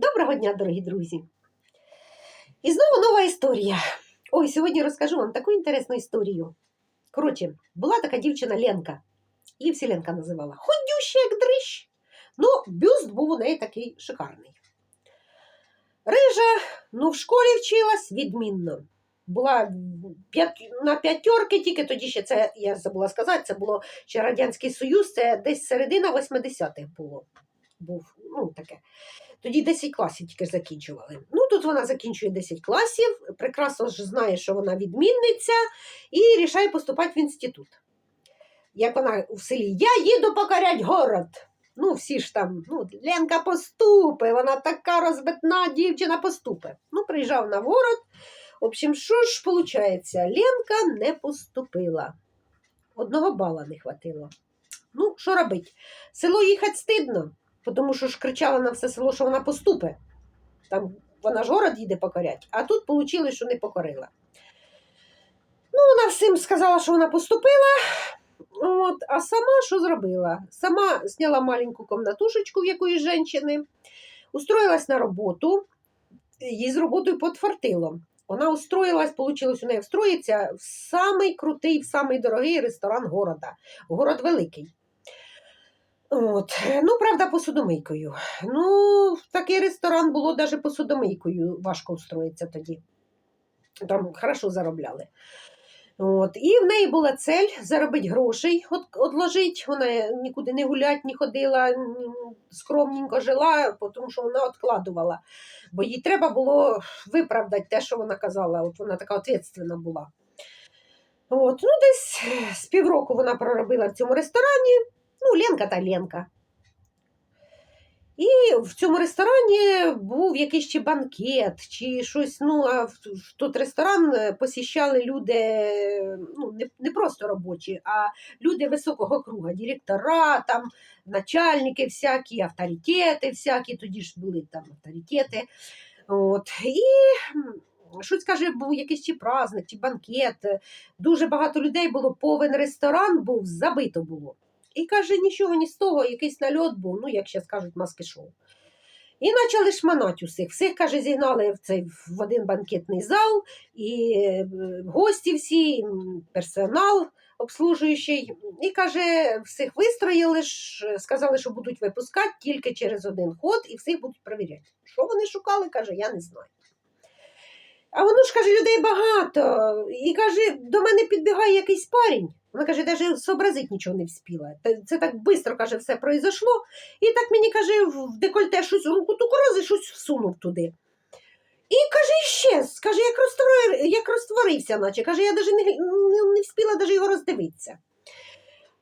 Доброго дня, дорогі друзі! І знову нова історія. Ой, сьогодні розкажу вам таку інтересну історію. Коротше, була така дівчина Ленка. Її всі Ленка називала. Ходюща, як дрищ. Ну, бюст був у неї такий шикарний. Рижа, ну, в школі вчилась відмінно. Була на п'ятерки, тільки тоді ще це, я забула сказати, це було ще Радянський Союз, це десь середина 80-х було. Був, ну, таке. Тоді 10 класів тільки закінчували. Ну, тут вона закінчує 10 класів, прекрасно ж знає, що вона відмінниця, і рішає поступати в інститут. Як вона в селі, я їду покорять город. Ну, всі ж там, ну, Ленка поступи, вона така розбитна дівчина поступи. Ну, приїжджав на город. В общем, що ж виходить? Ленка не поступила. Одного бала не хватило. Ну, що робить? Село їхати стидно, тому що ж кричала на все село, що вона поступе. Там вона ж город їде покорять, а тут вийшло, що не покорила. Ну, вона всім сказала, що вона поступила. От, а сама що зробила? Сама зняла маленьку комнатушечку в якоїсь жінки, устроїлась на роботу, їй з роботою подфартило. Вона устроїлась, вийшло у неї встроїться в самий крутий, в самий дорогий ресторан города. Город великий. От. Ну, правда, посудомийкою. Ну, в такий ресторан було навіть посудомийкою важко устроїтися тоді. Там хорошо заробляли. От. І в неї була цель заробити грошей, от, одложити. Вона нікуди не гулять, не ходила, скромненько жила, тому що вона відкладувала. Бо їй треба було виправдати те, що вона казала. От вона така відповідальна була. От. Ну, десь з півроку вона проробила в цьому ресторані. Ну, Ленка та Ленка. І в цьому ресторані був якийсь чи банкет, чи щось. Ну, а в, тот ресторан е, посіщали люди ну, не, не просто робочі, а люди високого круга, директора, там, начальники всякі, авторитети всякі, тоді ж були там авторитети. От. І щось каже, був якийсь чи праздник, чи банкет. Дуже багато людей було, повен ресторан був, забито було. І каже, нічого ні з того, якийсь нальот був, ну, як ще скажуть, маски шоу. І почали шманати усіх. Всіх, каже, зігнали в цей в один банкетний зал, і е, гості всі, і персонал обслужуючий. І каже, всіх вистроїли, сказали, що будуть випускати тільки через один ход, і всіх будуть перевіряти. Що вони шукали, каже, я не знаю. А воно ж каже, людей багато. І каже, до мене підбігає якийсь парень. Вона каже, навіть зобразити нічого не вспіла. Це так швидко, каже, все произошло. І так мені каже, в декольте щось руку ту рози, щось всунув туди. І каже, іщез, каже, як, розтворив, як розтворився, наче. Каже, я навіть не, не, вспіла навіть його роздивитися.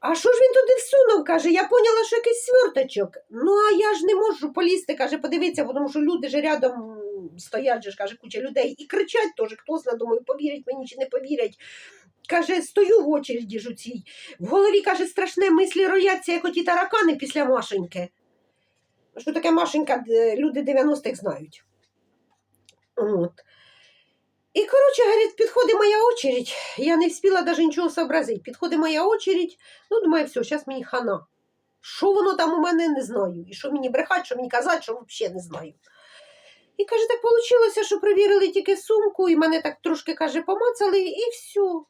А що ж він туди всунув? каже, я поняла, що якийсь сверточок. Ну, а я ж не можу полізти, каже, подивитися, тому що люди ж рядом стоять, же каже, куча людей, і кричать теж, хто знає, думаю, повірять мені чи не повірять. Каже, стою в очереді ж. В голові, каже, страшне мислі рояться, як оті таракани після Машеньки. Що таке Машенька, е, люди 90-х знають. От. І, коротше, говорить, підходить моя очередь. Я не встигла навіть нічого зобразити. Підходить моя очередь, ну, думаю, все, зараз мені хана. Що воно там у мене, не знаю. І що мені брехати, що мені казати, що взагалі не знаю. І каже, так вийшло, що перевірили тільки сумку, і мене так трошки каже, помацали, і все.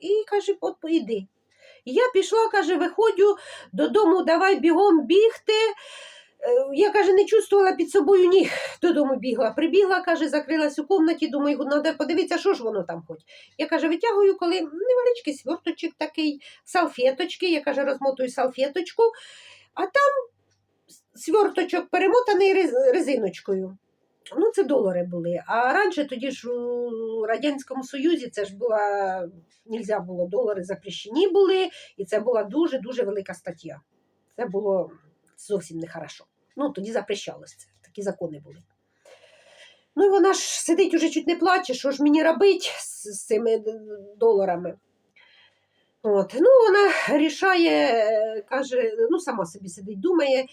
І каже, от іди. Я пішла, каже, виходжу додому, давай бігом бігти. Е, Я каже, не чувствувала під собою ніг додому бігла. Прибігла, каже, закрилась у кімнаті, думаю, треба подивитися, що ж воно там хоч. Я каже, витягую, коли невеличкий сверточок такий, салфеточки, я каже, розмотую салфеточку, а там сверточок перемотаний резиночкою. Ну, це долари були. А раніше тоді ж у Радянському Союзі це ж була нельзя було долари запрещені були, і це була дуже-дуже велика стаття. Це було зовсім нехорошо. Ну, тоді запрещалося це, такі закони були. Ну і вона ж сидить уже чуть не плаче, що ж мені робити з, цими доларами. От. Ну, вона рішає, каже, ну, сама собі сидить, думає,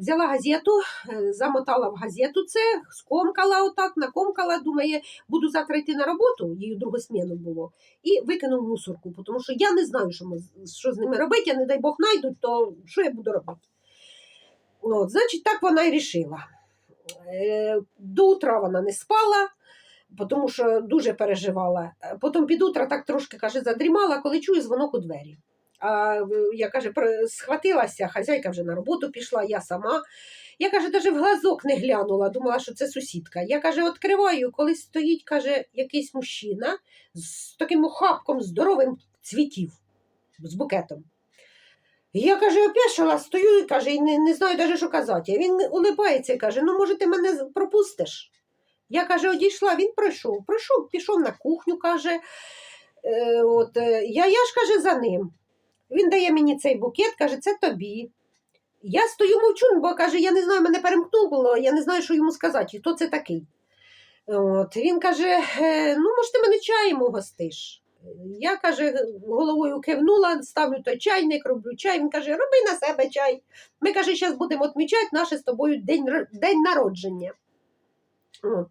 взяла газету, е, замотала в газету це, скомкала отак, накомкала, думає, буду завтра йти на роботу, її другу сміну було, і викинув мусорку, тому що я не знаю, що, ми, що з ними робити, а не дай Бог знайдуть, то що я буду робити. От, значить, так вона і рішила. Е, До утра вона не спала, тому що дуже переживала. Е, Потім під утро так трошки каже, задрімала, коли чую дзвонок у двері. А я каже, схватилася, хазяйка вже на роботу пішла, я сама. Я каже, навіть в глазок не глянула, думала, що це сусідка. Я каже, відкриваю, коли стоїть, каже, якийсь мужчина з таким охапком здоровим цвітів, з букетом. Я каже, опешила, стою і каже, і не, не знаю навіть, що казати. Він улибається і каже: ну, може, ти мене пропустиш? Я каже, одійшла, він пройшов. Пройшов, пішов на кухню, каже. Е, от, е, я, я ж каже за ним. Він дає мені цей букет, каже, це тобі. Я стою мовчу, бо каже, я не знаю, мене перемкнуло, я не знаю, що йому сказати, хто це такий. От, він каже: «Е, ну, може, ти мене чаєм угостиш. Я каже, головою кивнула, ставлю той чайник, роблю чай. Він каже, роби на себе чай. Ми каже, зараз будемо відмічати наше з тобою день, день народження. От.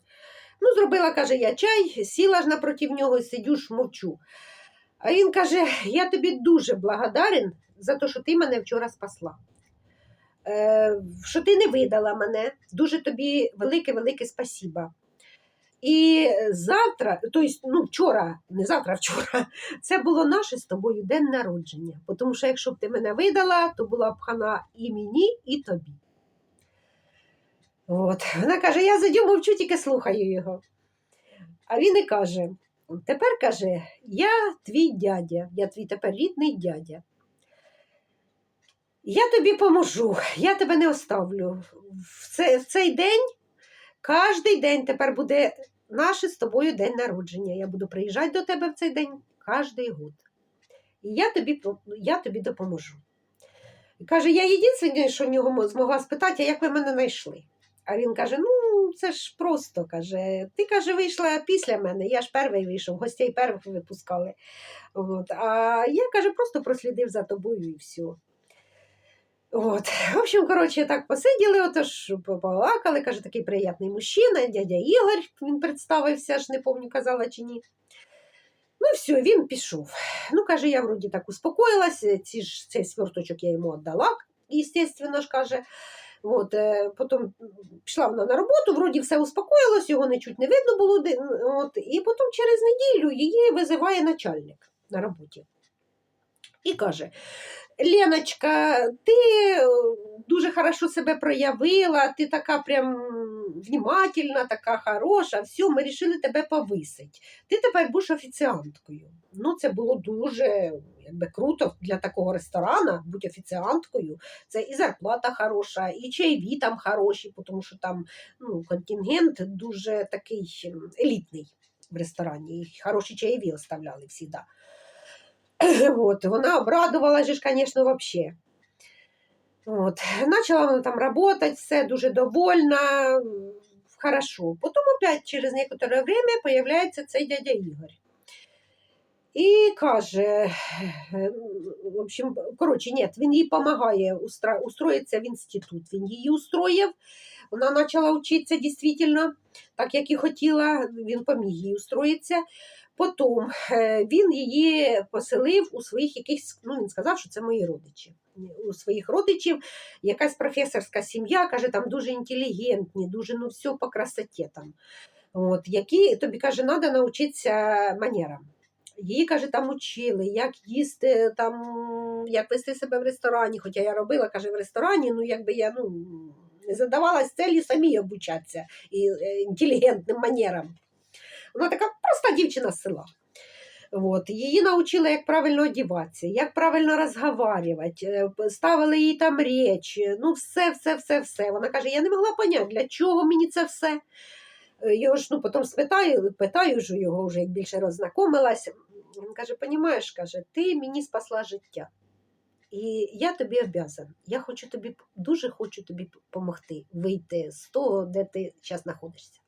Ну, зробила, каже, я чай, сіла ж напроти нього, сидю ж мовчу. А він каже: я тобі дуже благодарен за те, що ти мене вчора спасла. Е, що ти не видала мене. Дуже тобі велике-велике спасіба. І завтра, тобто, ну, вчора, не завтра, а вчора, це було наше з тобою день народження. Тому що якщо б ти мене видала, то була б хана і мені, і тобі. От. Вона каже: я за задю мовчу, тільки слухаю його. А він і каже: тепер каже, я твій дядя, я твій тепер рідний дядя. Я тобі поможу, я тебе не оставлю. В, це, в цей день, кожний день тепер буде наше з тобою день народження. Я буду приїжджати до тебе в цей день кожний год. І я тобі, я тобі допоможу. І каже, я єдине, що в нього змогла спитати, а як ви мене знайшли? А він каже: ну, це ж просто каже, ти каже, вийшла після мене, я ж перший вийшов, гостей первих випускали. От. А я каже, просто прослідив за тобою і все. От. В общем, коротше, так посиділи, отож побалакали, каже, такий приятний мужчина, дядя Ігор, він представився, ж не пам'ятаю, казала чи ні. Ну, все, він пішов. Ну, каже, я вроді так успокоїлася, ці ж, цей сверточок я йому віддала, естественно ж каже. От, е, потім пішла вона на роботу, вроді все успокоїлось, його нічуть не видно було. От, і потім через неділю її визиває начальник на роботі. І каже: Леночка, ти е, дуже хорошо себе проявила, ти така прям внимательна, така хороша, все, ми вирішили тебе повисити. Ти тепер будеш офіціанткою. Ну, це було дуже якби, круто для такого ресторана бути офіціанткою. Це і зарплата хороша, і чайові там хороші, тому що там ну, контингент дуже такий елітний в ресторані. І хороші чаєві оставляли завжди. Вот, вона обрадувалася ж, звісно, вообще. Вот. Начала вона там работать, все дуже довольна, хорошо. Потім опять через некоторое время появляється цей дядя Ігор. І каже, е, в общем, коротше, ні, він їй допомагає устроїтися в інститут. Він її устроїв, вона почала вчитися дійсно, так як і хотіла, він поміг їй устроїтися. Потім е, він її поселив у своїх якихось, ну він сказав, що це мої родичі. У своїх родичів якась професорська сім'я, каже, там дуже інтелігентні, дуже ну все по красоті там. От, які тобі каже, треба навчитися манерам. Її, каже, там учили, як їсти, там, як вести себе в ресторані. Хоча я робила, каже, в ресторані, ну якби я ну, не задавалась целі самі обучатися і е, інтелігентним манерам. Вона така проста дівчина з села. От. Її навчили, як правильно одягатися, як правильно розговорювати, ставили їй там речі, ну все, все, все, все. Вона каже, я не могла поняти, для чого мені це все. Е, Його ж ну, потім спитаю, питаю ж його вже як більше роззнакомилася. Він каже: понімаєш, каже, ти мені спасла життя. І я тобі обязан. Я хочу тобі, дуже хочу тобі допомогти вийти з того, де ти зараз знаходишся.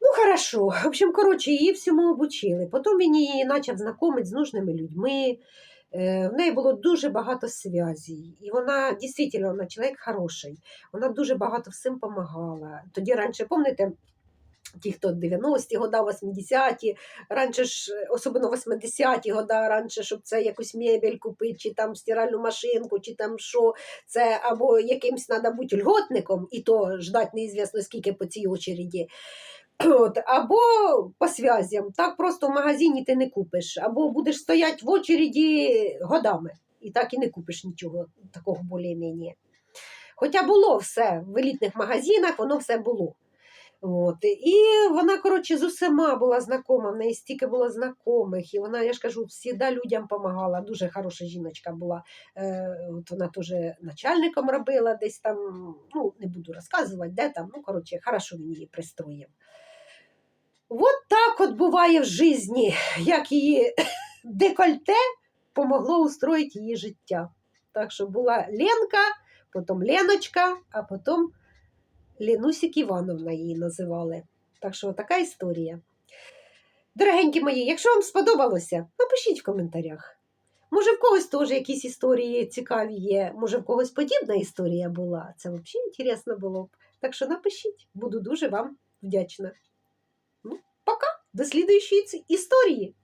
Ну, хорошо. В общем, коротше, її всьому обучили. Потім він її почав знайомити з нужними людьми. Е, В неї було дуже багато зв'язей. І вона дійсно вона чоловік хороший. Вона дуже багато всім допомагала. Тоді раніше, пам'ятаєте, ті, хто 90-ті года, 80-ті, раніше ж, особливо 80-ті года, раніше, щоб це якусь мебель купити, чи там стиральну машинку, чи там що, це або якимсь треба бути льготником, і то ждать неізвісно скільки по цій очереді. От, або по связям. Так просто в магазині ти не купиш, або будеш стояти в очереді годами, і так і не купиш нічого такого більш-менш. Хоча було все в елітних магазинах, воно все було. От. І вона, коротше, з усіма була знакома, в неї стільки було знайомих, і вона, я ж кажу, завжди людям допомагала. Дуже хороша жіночка була. Е, от вона теж начальником робила десь там, ну, не буду розказувати, де там, ну, коротше, хорошо він її пристроїв. От так от буває в житті, як її декольте помогло устроїти її життя. Так що була Ленка, потім Леночка, а потім Ленусік Івановна її називали. Так що така історія. Дорогенькі мої, якщо вам сподобалося, напишіть в коментарях. Може, в когось теж якісь історії цікаві є, може, в когось подібна історія була. Це взагалі інтересно було б. Так що напишіть, буду дуже вам вдячна. Пока, до слідуючої історії.